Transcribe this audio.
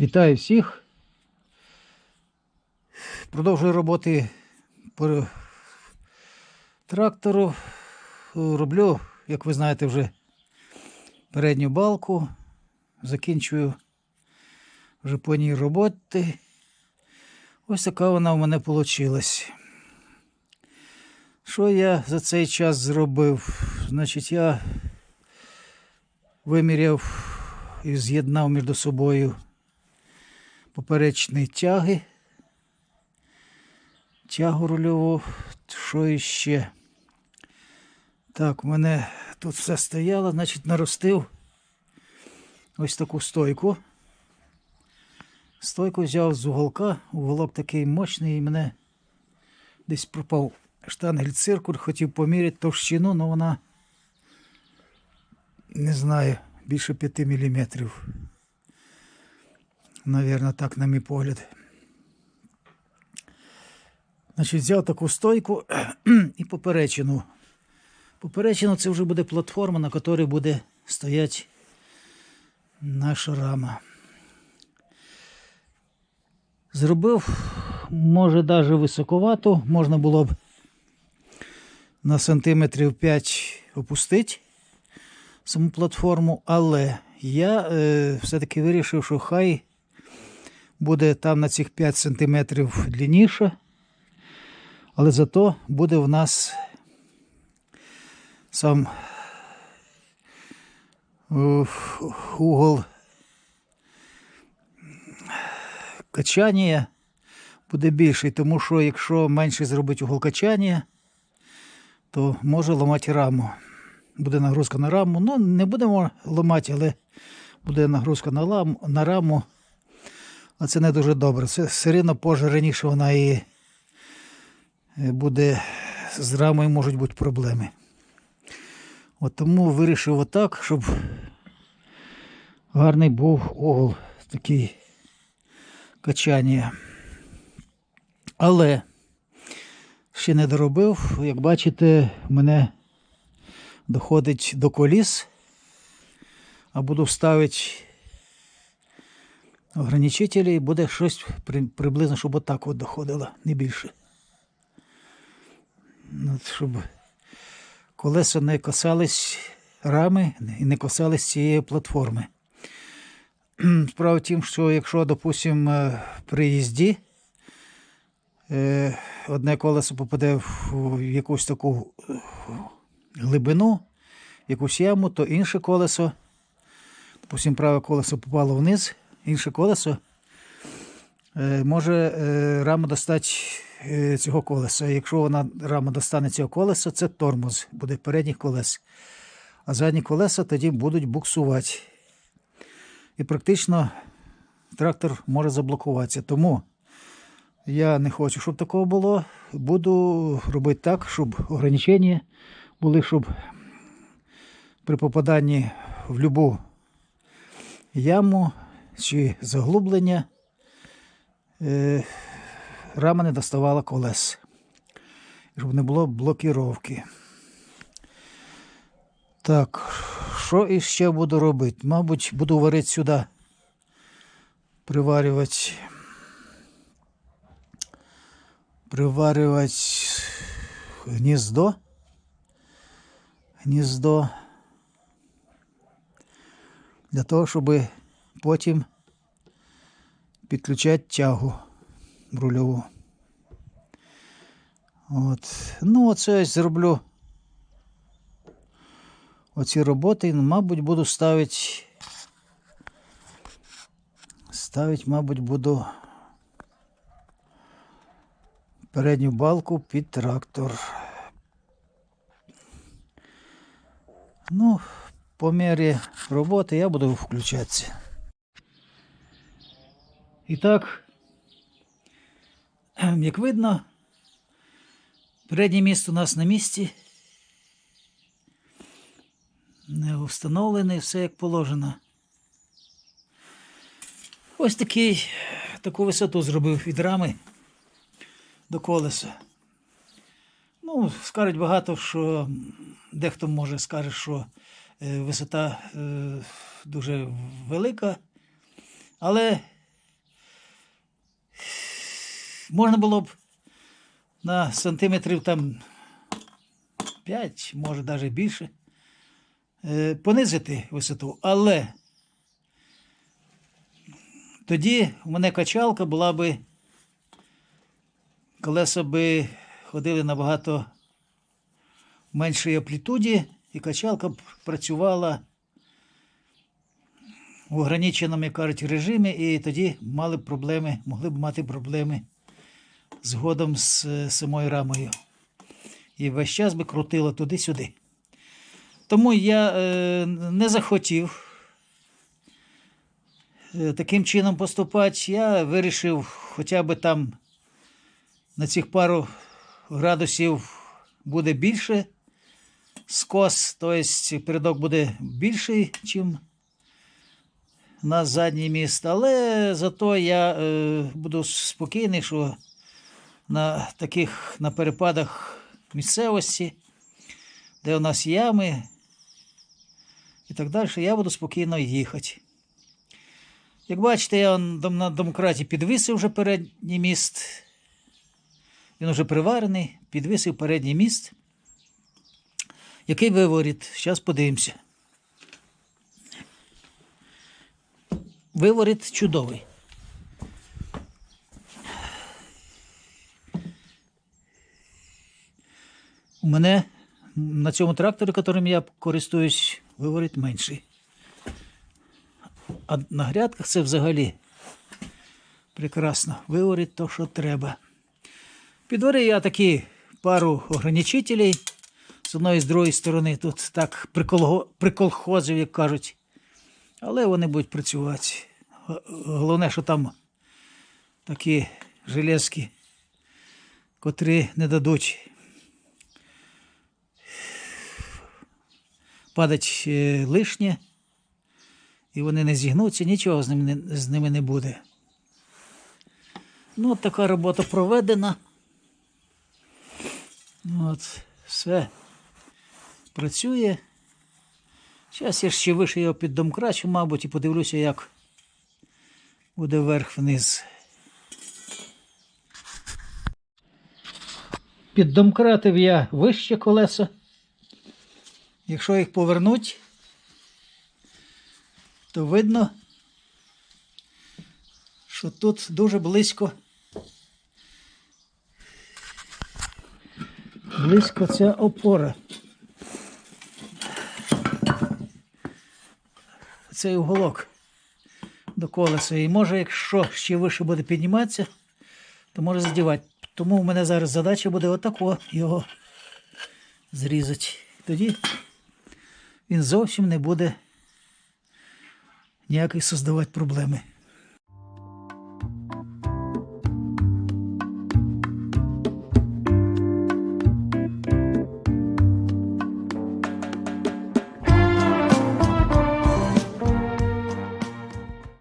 Вітаю всіх. Продовжую роботи по трактору. Роблю, як ви знаєте, вже передню балку. Закінчую вже по ній роботи. Ось така вона в мене вийшла. Що я за цей час зробив? Значить, я виміряв і з'єднав між собою поперечні тяги, тягу рульову, що іще. Так, у мене тут все стояло, значить, наростив ось таку стойку. Стойку взяв з уголка, уголок такий мощний і мене десь пропав штангель циркуль, хотів поміряти товщину, але вона не знаю, більше 5 міліметрів. Навірно, так, на мій погляд. Значить, взяв таку стойку і поперечину. Поперечину це вже буде платформа, на якій буде стояти наша рама. Зробив, може, навіть високовато, можна було б на сантиметрів 5 опустити саму платформу, але я е, все-таки вирішив, що хай буде там на цих 5 сантиметрів длинніше, але зато буде в нас сам е, угол качання буде більший, тому що якщо менше зробити угол качання, то може ламати раму. Буде нагрузка на раму. Ну, не будемо ламати, але буде нагрузка на раму. А це не дуже добре. Це все рівно раніше вона і е, буде з рамою можуть бути проблеми. От тому вирішив отак, щоб гарний був угол такий качання. Але ще не доробив. Як бачите, мене доходить до коліс, а буду ставити ограничителі буде щось при- приблизно, щоб отак от доходило, не більше. Ну, От, щоб колеса не касались рами і не касались цієї платформи. Справа в тім, що якщо, допустимо, при їзді е, одне колесо попаде в якусь таку е, глибину, якусь яму, то інше колесо, допустим, праве колесо попало вниз, інше колесо е, може е, рама достати е, цього колеса. Якщо вона рама достане цього колеса, це тормоз буде передніх колес. А задні колеса тоді будуть буксувати. І практично трактор може заблокуватися. Тому я не хочу, щоб такого було. Буду робити так, щоб ограничення були, щоб при попаданні в любу яму чи заглублення е, рама не доставала колес. Щоб не було блокіровки. Так, що іще буду робити? Мабуть, буду варити сюди, приварювати, приварювати гніздо. Гніздо. Для того, щоб потім підключати тягу рульову. От. Ну, оце ось зроблю оці роботи, ну, мабуть, буду ставити. Ставити, мабуть, буду передню балку під трактор. Ну, по мірі роботи я буду включатися. І так, як видно, переднє місце у нас на місці. Не встановлений, все як положено. Ось такий, таку висоту зробив від рами до колеса. Ну, скажуть багато, що дехто може скаже, що е, висота е, дуже велика, але можна було б на сантиметрів там 5, може навіть більше, е, понизити висоту. Але тоді в мене качалка була би, колеса би ходили набагато меншій амплітуді, і качалка б працювала в ограниченому, як кажуть, режимі, і тоді мали б проблеми, могли б мати проблеми згодом з е, самою рамою. І весь час би крутило туди-сюди. Тому я е, не захотів е, таким чином поступати. Я вирішив хоча б там на цих пару градусів буде більше скос, тобто передок буде більший, чим на задній міст. Але зато я е, буду спокійний, що на таких на перепадах місцевості, де у нас ями і так далі, я буду спокійно їхати. Як бачите, я на домкраті підвисив вже передній міст. Він вже приварений, підвисив передній міст. Який виворіт? Зараз подивимося. Виворіт чудовий. У мене на цьому тракторі, яким я користуюсь, виворіт менший. А на грядках це взагалі прекрасно. Виворіт то, що треба. Підварив я такі пару ограничителей з одної і з другої сторони. Тут так приколхозив, як кажуть. Але вони будуть працювати. Головне, що там такі железки, котрі не дадуть падать е, лишнє, і вони не зігнуться, нічого з ними не, з ними не буде. Ну, от така робота проведена. От, все працює. Зараз я ще вище його під домкрачу, мабуть, і подивлюся, як буде вверх-вниз. Піддомкратив я вище колеса. Якщо їх повернуть, то видно, що тут дуже близько. Близько ця опора. Цей уголок до колеса. І може, якщо ще вище буде підніматися, то може задівати. Тому в мене зараз задача буде отако його зрізати. Тоді він зовсім не буде ніяких создавати проблеми.